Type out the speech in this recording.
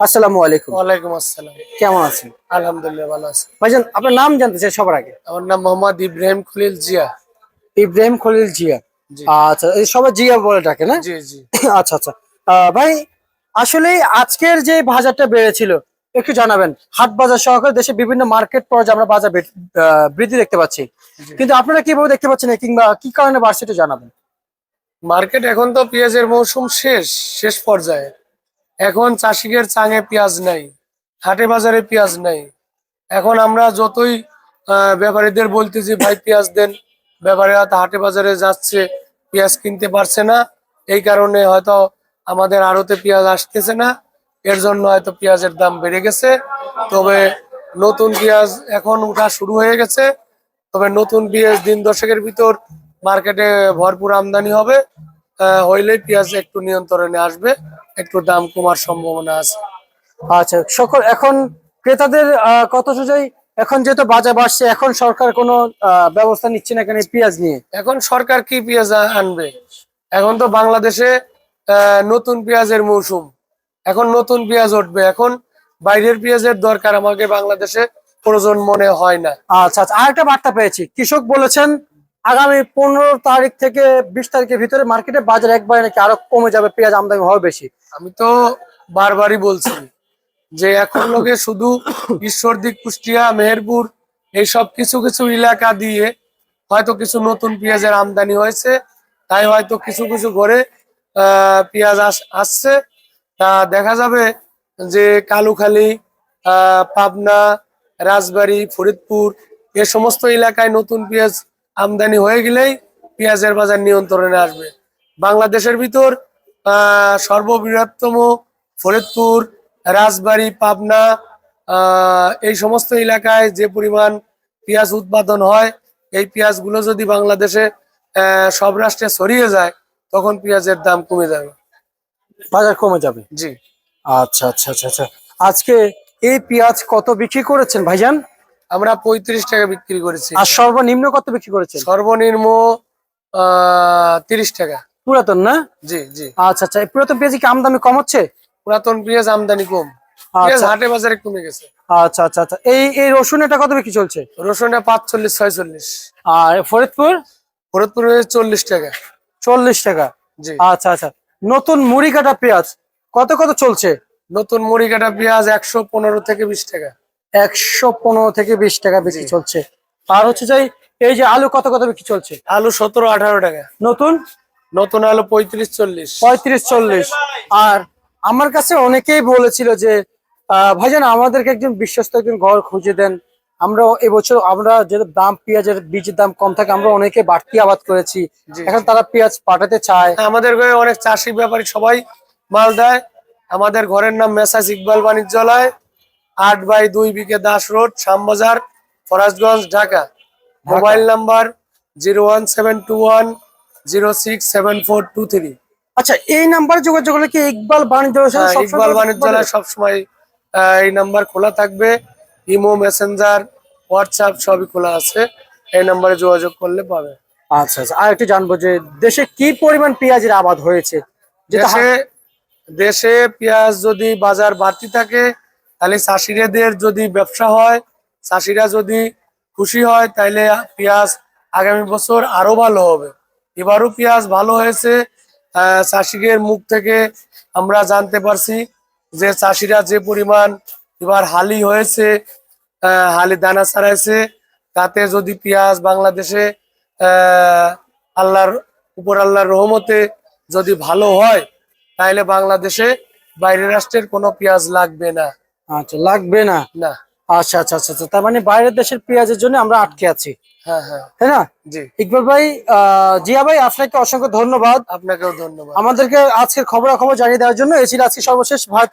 আসসালামু আলাইকুম। ওয়ালাইকুম আসসালাম। কেমন আছেন? আলহামদুলিল্লাহ ভালো আছি। ভাইজান আপনার নাম জানতে চাই সবার আগে। আমার নাম মোহাম্মদ ইব্রাহিম খলিল জিয়া। ইব্রাহিম খলিল জিয়া। আচ্ছা এই সবাই জিয়া বলে ডাকে না? জি জি। আচ্ছা আচ্ছা। ভাই আসলে আজকের যে বাজারটা বেড়েছিল একটু জানাবেন। হাট বাজার সহকারে দেশে বিভিন্ন মার্কেট পর্যায়ে আমরা বাজার বৃদ্ধি দেখতে পাচ্ছি। কিন্তু আপনারা কীভাবে দেখতে পাচ্ছেন কিংবা কি কারণে বাড়ছে একটু জানাবেন। মার্কেট এখন তো পেঁয়াজের মৌসুম শেষ শেষ পর্যায়ে। এখন চাষিকের চাঙে পেঁয়াজ নাই, হাটে বাজারে পেঁয়াজ নাই। এখন আমরা যতই ব্যাপারীদের বলতেছি, ভাই, পেঁয়াজ দেন। ব্যাপারীরা হাটে বাজারে যাচ্ছে, পেঁয়াজ কিনতে পারছে না। এই কারণে হয়তো আমাদের আড়তে পেঁয়াজ আসতেছে না। এর জন্য হয়তো পেঁয়াজের দাম বেড়ে গেছে। তবে নতুন পেঁয়াজ এখন উঠা শুরু হয়ে গেছে। তবে নতুন পেঁয়াজ দিন দশকের ভিতর মার্কেটে ভরপুর আমদানি হবে। আহ, হইলেই পেঁয়াজ একটু নিয়ন্ত্রণে আসবে একটু দাম কমার সম্ভাবনা আছে। আচ্ছা সকল এখন ক্রেতাদের কত সোজাই এখন যেহেতু বাজার বাড়ছে এখন সরকার কোনো ব্যবস্থা নিচ্ছে না কেন এই পেঁয়াজ নিয়ে? এখন সরকার কি পেঁয়াজ আনবে? এখন তো বাংলাদেশে আহ, নতুন পেঁয়াজের মৌসুম। এখন নতুন পেঁয়াজ উঠবে। এখন বাইরের পেঁয়াজের দরকার আমাকে বাংলাদেশে প্রয়োজন মনে হয় না। আচ্ছা আচ্ছা আরেকটা বার্তা পেয়েছি। কৃষক বলেছেন আগামী পনেরো তারিখ থেকে বিশ তারিখের ভিতরে মার্কেটে বাজার একবারে নাকি আরও কমে যাবে, পেঁয়াজ আমদানি হবে বেশি। আমি তো বারবারই বলছি যে এখন লোকে শুধু ঈশ্বরদী, কুষ্টিয়া, মেহেরপুর এইসব কিছু কিছু এলাকা দিয়ে হয়তো কিছু নতুন পেঁয়াজের আমদানি হয়েছে, তাই হয়তো কিছু কিছু ঘরে পেঁয়াজ আস- আসছে। তা দেখা যাবে যে কালুখালী পাবনা, রাজবাড়ী, ফরিদপুর, এ সমস্ত এলাকায় নতুন পেঁয়াজ আমদানি হয়ে গেলেই পেঁয়াজের বাজার নিয়ন্ত্রণে আসবে। বাংলাদেশের ভিতর সর্ববৃহত্তম ফরিদপুর রাজবাড়ী পাবনা এই সমস্ত এলাকায় যে পরিমাণ পেঁয়াজ উৎপাদন হয় এই পেঁয়াজগুলো যদি বাংলাদেশে আহ, সব রাষ্ট্রে ছড়িয়ে যায় তখন পেঁয়াজের দাম কমে যাবে। বাজার কমে যাবে? জি। আচ্ছা আচ্ছা আচ্ছা আচ্ছা। আজকে এই পেঁয়াজ কত বিক্রি করেছেন ভাইজান? আমরা পঁয়ত্রিশ টাকা বিক্রি করেছি। আর সর্বনিম্ন কত বিক্রি করেছেন? সর্বনিম্ন আহ তিরিশ টাকা। পুরাতন না? জি জি। আচ্ছা আচ্ছা পুরাতন পেঁয়াজ কি আমদানি কম হচ্ছে? পুরাতন পেঁয়াজ আমদানি কম। পেঁয়াজ আচ্ছা হাটে বাজারে কমে গেছে। আচ্ছা আচ্ছা আচ্ছা। এই এই রসুন এটা কত বিক্রি চলছে? রসুনটা পাঁচচল্লিশ ছয়চল্লিশ। আর ফরিদপুর? ফরিদপুরে চল্লিশ টাকা। চল্লিশ টাকা। জি। আচ্ছা আচ্ছা। নতুন মুড়ি কাটা পেঁয়াজ কত কত চলছে? নতুন মুড়ি কাটা পেঁয়াজ একশো পনেরো থেকে বিশ টাকা। একশো পনেরো থেকে বিশ টাকা বিক্রি চলছে। আর হচ্ছে যাই এই যে আলু কত কত বিক্রি চলছে? আলু সতেরো আঠারো টাকা। নতুন? নতুন আলু পঁয়ত্রিশ চল্লিশ। পঁয়ত্রিশ চল্লিশ। আর আমার কাছে অনেকেই বলেছিল যে ভাইজান আমাদেরকে একজন বিশ্বস্ত একজন ঘর খুঁজে দেন। আমরা এবছর আমরা যে দাম পেঁয়াজের বীজের দাম কম থাকে আমরা অনেকে বাড়তি আবাদ করেছি। এখন তারা পেঁয়াজ পাঠাতে চায়। আমাদের ঘরে অনেক চাষি ব্যাপারী সবাই মাল দেয়। আমাদের ঘরের নাম মেসাজ ইকবাল বাণিজ্যালয়। আট বাই দুই BK Das road Shyambazar Farajganj Dhaka. Mobile number zero one seven two one zero six seven four two three. আচ্ছা এই নাম্বারে যোগাযোগ করলে কি ইকবাল বাণিজ্য সাথে সবসময় হ্যাঁ, ইকবাল বাণিজ্যালয় সবসময় এই নাম্বার খোলা থাকবে। ইমো মেসেঞ্জার হোয়াটসঅ্যাপ সবই খোলা আছে। এই নাম্বারে যোগাযোগ করলে পাবে। আচ্ছা আচ্ছা আর একটু জানব যে দেশে কি পরিমাণ পেঁয়াজের আবাদ হয়েছে? দেশে দেশে পেঁয়াজ যদি বাজার বাড়তি থাকে তাহলে চাষিরাদের যদি ব্যবসা হয়, চাষিরা যদি খুশি হয়, তাহলে পেঁয়াজ আগামী বছর আরও ভালো হবে। এবারও পেঁয়াজ ভালো হয়েছে। চাষিদের মুখ থেকে আমরা জানতে পারছি যে চাষিরা যে পরিমাণ এবার হালি হয়েছে হালি দানা ছাড়াইছে, তাতে যদি পেঁয়াজ বাংলাদেশে আল্লাহর, উপর আল্লাহর রহমতে যদি ভালো হয়, তাহলে বাংলাদেশে বাইরের রাষ্ট্রের কোনো পেঁয়াজ লাগবে না। আচ্ছা লাগবে না? না। আচ্ছা আচ্ছা আচ্ছা আচ্ছা। তার মানে বাইরের দেশের পেঁয়াজের জন্য আমরা আটকে আছি। হ্যাঁ হ্যাঁ। তাই না? ইকবাল ভাই জিয়া ভাই আপনাকে অসংখ্য ধন্যবাদ। আপনাকেও ধন্যবাদ। আমাদেরকে আজকের খবরাখবর জানিয়ে দেওয়ার জন্য। এসির ছিল আজকে সর্বশেষ ভারত